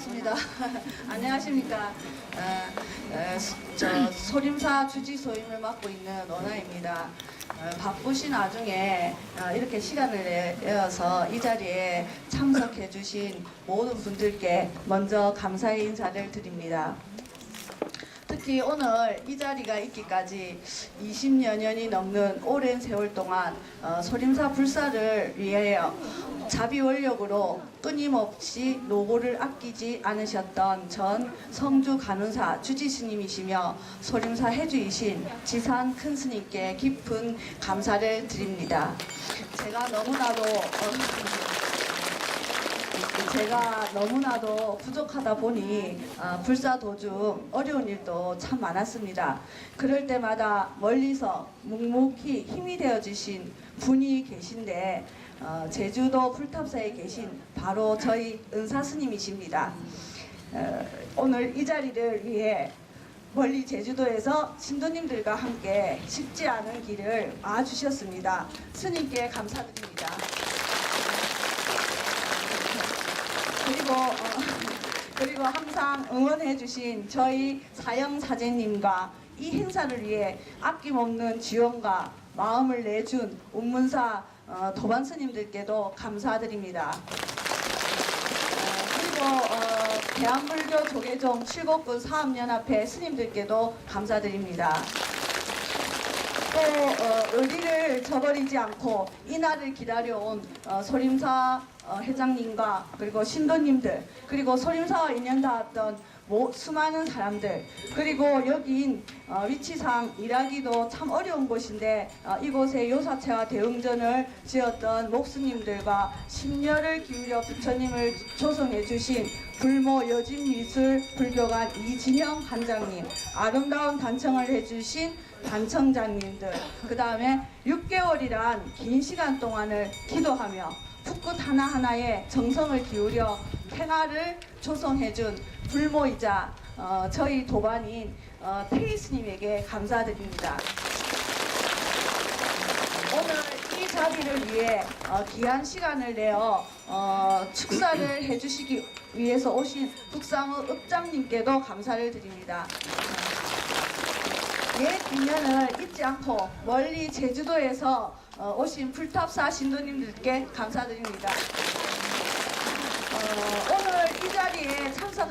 감사합니다. 안녕하십니까. 어, 어, 저 소림사 주지 소임을 맡고 있는 원아입니다. 어, 바쁘신 와중에 어, 이렇게 시간을 내어서 이 자리에 참석해 주신 모든 분들께 먼저 감사의 인사를 드립니다. 특히 오늘 이 자리가 있기까지 20여 년이 넘는 오랜 세월 동안 어, 소림사 불사를 위하여 자비 원력으로 끊임없이 노고를 아끼지 않으셨던 전 성주 간운사 주지 스님이시며 소림사 해주이신 지산 큰 스님께 깊은 감사를 드립니다. 제가 너무나도 어, 제가 너무나도 부족하다 보니 아, 불사 도중 어려운 일도 참 많았습니다. 그럴 때마다 멀리서 묵묵히 힘이 되어 주신 분이 계신데 어, 제주도 불탑사에 계신 바로 저희 은사 스님이십니다. 어, 오늘 이 자리를 위해 멀리 제주도에서 신도님들과 함께 쉽지 않은 길을 와주셨습니다. 스님께 감사드립니다. 그리고 어, 그리고 항상 응원해주신 저희 사영 사제님과 이 행사를 위해 아낌없는 지원과 마음을 내준 운문사 어, 도반 스님들께도 감사드립니다. 어, 어, 대한불교 조계종 칠곡군 사업연합회 스님들께도 감사드립니다. 또 어, 의리를 저버리지 않고 이날을 기다려온 어, 소림사 어, 회장님과 그리고 신도님들 그리고 소림사와 인연 닿았던 모, 수많은 사람들 그리고 여긴 어, 위치상 일하기도 참 어려운 곳인데 어, 이곳에 요사체와 대응전을 지었던 목수님들과 심려를 기울여 부처님을 조성해 주신 불모 여진미술 불교관 이진영 관장님 아름다운 단청을 해주신 단청장님들 그 다음에 6개월이란 긴 시간 동안을 기도하며 풋굿 하나하나에 정성을 기울여 평화를 조성해준 불모이자 어, 저희 도반인 어, 테이스님에게 감사드립니다. 오늘 이 자리를 위해 어, 귀한 시간을 내어 어, 축사를 해주시기 위해서 오신 북상우 읍장님께도 감사를 드립니다. 옛 인연을 잊지 않고 멀리 제주도에서 어, 오신 불탑사 신도님들께 감사드립니다. 어, 오늘 이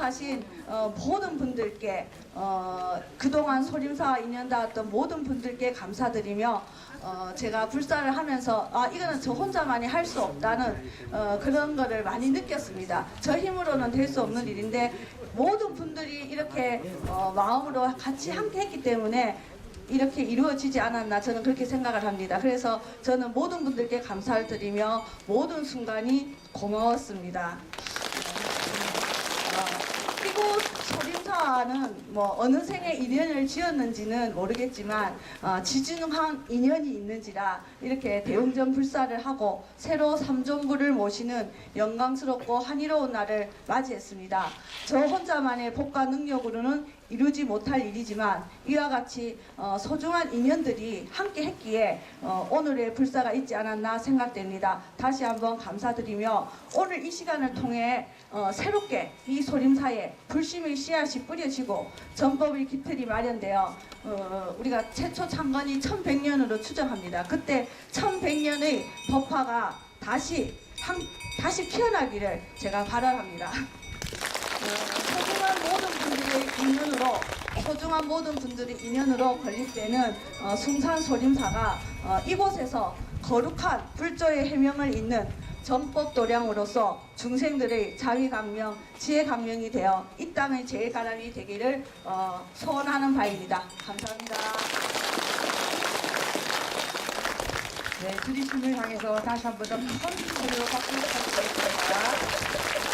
참석하신 어, 모든 분들께 어, 그동안 소림사와 인연 닿았던 모든 분들께 감사드리며 어, 제가 불사를 하면서 아 이거는 저 혼자만이 할 수 없다는 어, 그런 거를 많이 느꼈습니다. 저 힘으로는 될 수 없는 일인데 모든 분들이 이렇게 어, 마음으로 같이 함께 했기 때문에 이렇게 이루어지지 않았나 저는 그렇게 생각을 합니다. 그래서 저는 모든 분들께 감사를 드리며 모든 순간이 고마웠습니다. 어, 이곳 소림사와는 뭐 어느 생에 인연을 지었는지는 모르겠지만 어, 지중한 인연이 있는지라 이렇게 대웅전 불사를 하고 새로 삼존부를 모시는 영광스럽고 한이로운 날을 맞이했습니다. 저 혼자만의 복과 능력으로는 이루지 못할 일이지만 이와 같이 어, 소중한 인연들이 함께 했기에 어, 오늘의 불사가 있지 않았나 생각됩니다. 다시 한번 감사드리며 오늘 이 시간을 통해 어, 새롭게 이 소림사에 불심의 씨앗이 뿌려지고 전법의 기틀이 마련되어 어, 우리가 최초 창건이 1100년으로 추정합니다. 그때 1100년의 법화가 다시 한, 다시 피어나기를 제가 바라합니다. 어, 소중한 모든 분들의 인연으로 소중한 모든 분들의 인연으로 때는 어, 숭산 소림사가 어, 이곳에서 거룩한 불조의 해명을 잇는 전법 도량으로서 중생들의 자위 감명, 지혜 감명이 되어 이 땅의 제일 가람이 되기를 어, 소원하는 바입니다. 감사합니다. 네, 주리심을 향해서 다시 한 번 더 큰 소리로 박수 부탁드리겠습니다.